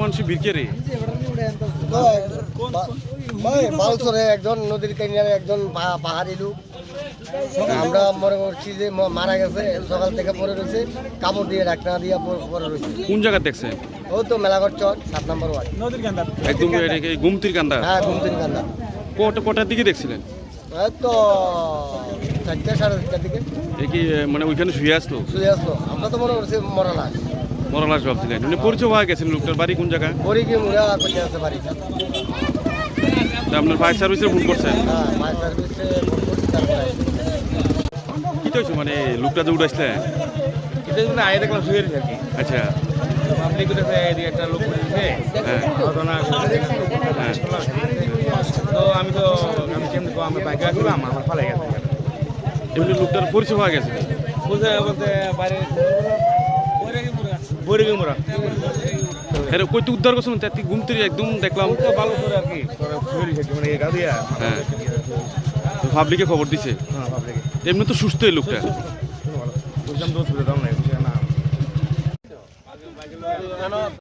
মানুষ ভিড়কে রে? বালসরে একজন নদীর কিনারে একজন পাহাড়ি লোক আমরা মনে করছি যে মারা গেছে সকাল থেকে পরে রয়েছে কাপড় দিয়ে ডাকনা দিয়ে পরে রয়েছে। কোন জায়গা দেখছেন ও তো মেলাঘর চর সাত নম্বর ওয়ার্ড। একদম গুমতির কান্দা হ্যাঁ ঘুমতির কান্দা কটা কটার দিকে দেখছিলেন? তো চারটে সাড়ে চারটার দিকে। এ কি মানে ওইখানে শুয়ে আসলো? শুয়ে আসলো। আমরা তো মনে করছি মরা লাশ মরালাস ভাবছিলেন। মানে পরিচয় হয়ে গেছেন লোকটার বাড়ি কোন জায়গা পরে গিয়ে মুড়া করতে আছে বাড়িটা তা আপনার ফায়ার সার্ভিসে ফোন করছেন হ্যাঁ। কি মানে লোকটা যে উঠাইছিলে আগে দেখলাম শুয়ে আর কি। আচ্ছা। পাবলিক একটা লোক উঠেছে হ্যাঁ। তো আমি তো আমি কেমনি আমি বাইকে আসলাম আমার ফালাই গেছে। এমনি লোকটার পরিচয় হয়ে গেছে। বুঝতে বলতে বাইরে বৈরগি মোড়া হ্যাঁ কইতে উদ্ধার করছেন তাতে ঘুমতে একদম দেখলাম। তো ভালো করে আর কি। মানে গা দিয়া হ্যাঁ। পাবলিকে খবর দিছে। হ্যাঁ পাবলিকে। এমনি তো সুস্থ এই লোকটা। বুঝলাম দোষ দাম নাই না।